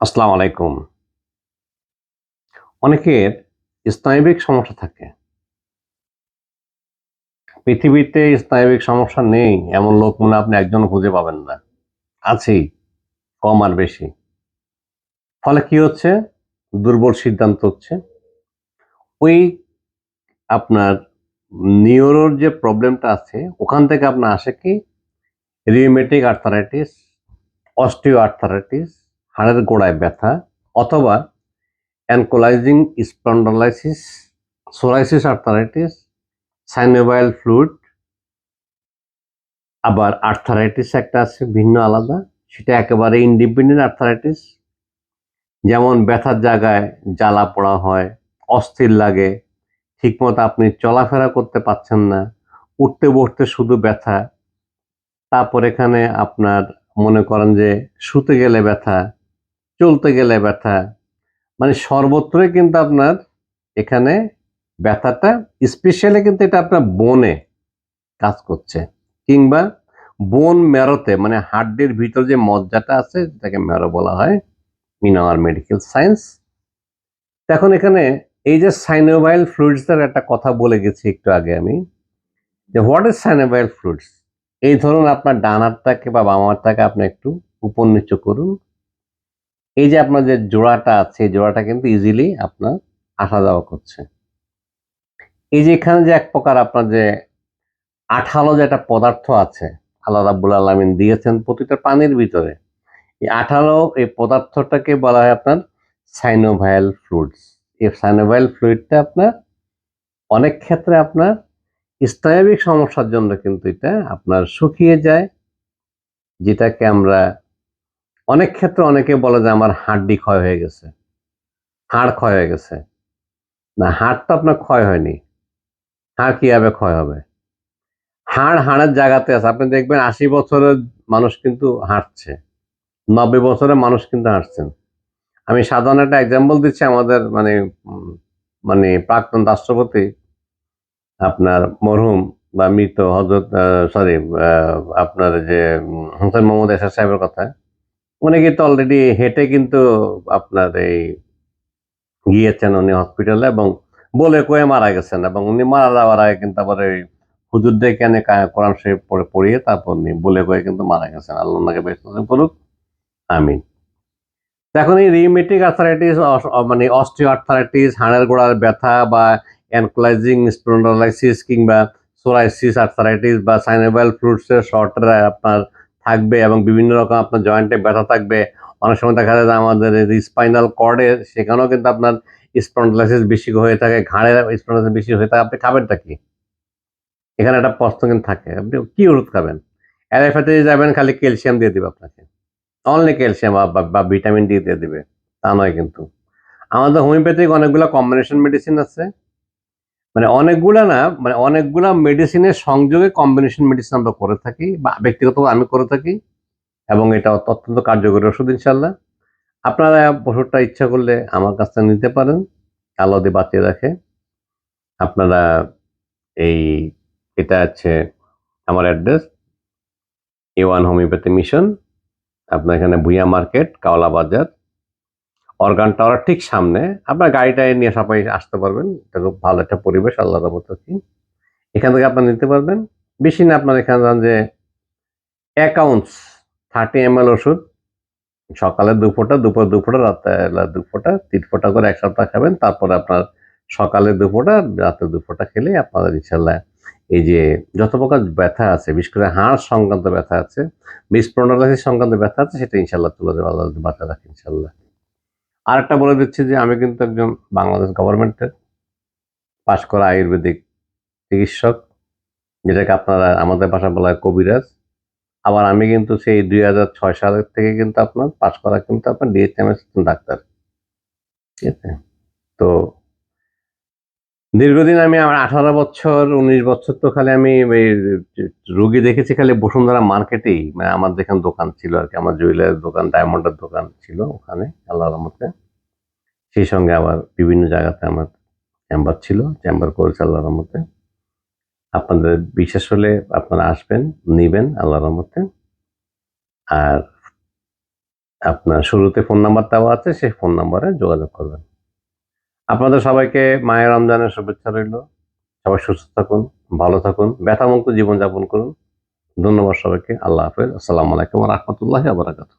আসসালামু আলাইকুম। অনেকের স্নায়বিক সমস্যা থাকে। পৃথিবীতে স্নায়বিক সমস্যা নেই, এমন লোক মনে আপনি একজন খুঁজে পাবেন না। আছেই, কম আর বেশি। ফলে কি হচ্ছে? দুর্বল সিদ্ধান্ত হচ্ছে। ওই আপনার নিউরোর যে প্রবলেমটা আছে, ওখান থেকে আপনার আসে কি? রিউমেটিক আর্থারাইটিস অস্টিও আর্থারাইটিস হাড়ের গোড়ায় ব্যথা অথবা ankylosing spondylitis, psoriasis arthritis synovial fluid, আবার আর্থারাইটিস একটা আছে, ভিন্ন আলাদা। সেটা একেবারে ইন্ডিপেন্ডেন্ট আর্থারাইটিস। যেমন ব্যথার জায়গায় জ্বালা পোড়া হয়, অস্থির লাগে, ঠিকমতো আপনি চলাফেরা করতে পারছেন না, উঠতে বসতে শুধু ব্যথা। তারপর এখানে আপনার মনে করেন যে শুতে গেলে ব্যথা চলতে গেলে ব্যথা। মানে সর্বত্রই কিন্তু আপনার এখানে ব্যথাটা, স্পেশালি কিন্তু এটা আপনার বনে কাজ করছে। কিংবা বোন মেরোতে মানে হাড্ডির ভিতর যে মজ্জাটা আছে, যেটাকে মেরো বলা হয় ইন আওয়ার মেডিকেল সায়েন্স। এখন এখানে এই যে সাইনোভাইল ফ্লুইডসের একটা কথা বলে গেছি একটু আগে আমি, যে হোয়াট ইজ সাইনোভাইল ফ্লুইডস? এই ধরুন আপনার ডান হাতটাকে বা বাম হাতটাকে আপনি একটু উপর নিচু করুন। এই যে আপনার যে জোড়াটা আছে জোড়াটা কিন্তু ইজিলি আপনার আসা যাওয়া করছে। এই যে এখানে যে এক প্রকার আপনার যে আঠালো যে একটা পদার্থ আছে, আল্লাহ রাব্বুল আলমিন দিয়েছেন প্রতিটা পানির ভিতরে, এই আঠালো এই পদার্থটাকে বলা হয় আপনার সাইনোভাইল ফ্লুইডস এই সাইনোভাইল ফ্লুইডটা আপনার অনেক ক্ষেত্রে আপনার স্নায়বিক সমস্যার জন্য কিন্তু এটা আপনার শুকিয়ে যায়, যেটাকে আমরা অনেক ক্ষেত্রে অনেকে বলে যে আমার হাড্ডি ক্ষয় হয়ে গেছে। হাড় ক্ষয় হয়ে গেছে। না, হাড় তো আপনার ক্ষয় হয়নি। হাড় কীভাবে ক্ষয় হবে? হাড় হাড়ের জায়গাতে আছে। আপনি দেখবেন আশি বছরের মানুষ কিন্তু হাঁটছে। নব্বই বছরের মানুষ কিন্তু হাঁটছেন। আমি সাধারণ একটা এক্সাম্পল দিচ্ছি আমাদের মানে মানে প্রাক্তন রাষ্ট্রপতি আপনার মরহুম বা মৃত হজরত সরি আপনার যে হোসেন মোহাম্মদ এসার সাহেবের কথা। উনি কিন্তু অলরেডি হেঁটে কিন্তু আপনার এই গিয়েছেন উনি হসপিটালে এবং বলে কয়ে মারা গেছেন এবং উনি মারা যাওয়ার আগে কিন্তু আবার ওই হুজুর দিয়ে কেন কোরআন শরীফ পড়ে, পড়িয়ে তারপর উনি বলে কয়ে কিন্তু মারা গেছেন। আল্লাহ ওনাকে বেশ করুক। আমিন। এখন এই রিউমেটিক আর্থারাইটিস মানে অস্টিও আর্থারাইটিস হাড়ের গোড়ার ব্যথা বা অ্যানক্লাইজিং স্পন্ডলাইসিস কিংবা সোরাইসিস আর্থারাইটিস বা সাইনোভাইল ফ্লুইডসের শর্টের আপনার থাকবে এবং বিভিন্ন রকম আপনার জয়েন্টে ব্যথা থাকবে। অনেক সময় দেখা যায় যে আমাদের স্পাইনাল কর্ডে সেখানেও কিন্তু আপনার স্পন্ডলাইসিস বেশি হয়ে থাকে, ঘাড়ের স্পন্ডলাইসিস বেশি হয়ে থাকে। আপনি খাবেনটা কি? এখানে একটা প্রশ্ন কিন্তু থাকে, আপনি কি ওষুধ খাবেন? অ্যালোপ্যাথি যাবেন, খালি ক্যালসিয়াম দিয়ে দিবে আপনাকে। অনলি ক্যালসিয়াম বা ভিটামিন ডি দিয়ে দিবে, তা নয় কিন্তু। আমাদের হোমিওপ্যাথিক অনেকগুলো কম্বিনেশন মেডিসিন আছে। মানে অনেকগুলা না মানে অনেকগুলা মেডিসিনের সংযোগে কম্বিনেশন মেডিসিন আমরা করে থাকি বা ব্যক্তিগত আমি করে থাকি এবং এটা অত্যন্ত কার্যকরী ওষুধ ইনশাল্লাহ আপনারা ওষুধটা ইচ্ছা করলে আমার কাছ থেকে নিতে পারেন আল্লাহ দিয়ে বাঁচিয়ে রাখে। আপনারা এই, এটা আছে আমার address A one homeopathy mission আপনার এখানে ভুইয়া মার্কেট কাওলা বাজার। অর্গান টাওয়ার ঠিক সামনে। আপনার গাড়িটা নিয়ে সবাই আসতে পারবেন। এটা খুব ভালো একটা পরিবেশ আল্লাহ কি এখান থেকে আপনার নিতে পারবেন। বেশি না, আপনার এখানে যান যে অ্যাকাউন্টস থার্টি এম এল ওষুধ। সকালে দু ফোঁটা, দুপুর দু ফোঁটা, রাতে দু ফোঁটা, তিন ফোঁটা করে এক সপ্তাহ খাবেন। তারপরে আপনার সকালে দু ফোঁটা, রাতে দু ফোঁটা খেলে আপনাদের ইনশাল্লাহ এই যে যত প্রকার ব্যথা আছে, বিশেষ করে হাড় সংক্রান্ত ব্যথা আছে মিসপ্রোনালাইসিস সংক্রান্ত ব্যথা আছে, সেটা ইনশাল্লাহ তুলে দেবে আল্লাহ বাঁচা রাখে ইনশাল্লাহ আর একটা বলে দিচ্ছি যে আমি কিন্তু একজন বাংলাদেশ গভর্নমেন্টের পাশ করা আয়ুর্বেদিক চিকিৎসক, যেটাকে আপনারা আমাদের ভাষা বলা হয় কবিরাজ। আবার আমি কিন্তু সেই দুই হাজার ছয় সালের থেকে কিন্তু আপনার পাশ করা কিন্তু আপনার ডিএসএমএস ডাক্তার। ঠিক আছে? তো দীর্ঘদিন আমি আমার আঠারো বছর, উনিশ বছর তো খালি আমি এই রুগী দেখেছি খালি বসুন্ধরা মার্কেটেই মানে আমার যেখানে দোকান ছিল আর কি, আমার জুয়েলারের দোকান, ডায়মন্ডের দোকান ছিল ওখানে আল্লাহ রহমতে। সেই সঙ্গে আবার বিভিন্ন জায়গাতে আমার চেম্বার ছিল চেম্বার করেছে আল্লাহ রহমতে। আপনাদের বিশ্বাস হলে আপনারা আসবেন, নিবেন আল্লাহ রহমতে। আর আপনার শুরুতে ফোন নাম্বার দেওয়া আছে, সেই ফোন নাম্বারে যোগাযোগ করবেন। আপনাদের সবাইকে মায়ের রমজানের শুভেচ্ছা রইল। সবাই সুস্থ থাকুন, ভালো থাকুন, ব্যথামুক্ত জীবনযাপন করুন। ধন্যবাদ সবাইকে। আল্লাহ হাফেজ। আসসালামু আলাইকুম রহমতুল্লাহ আবরাকাত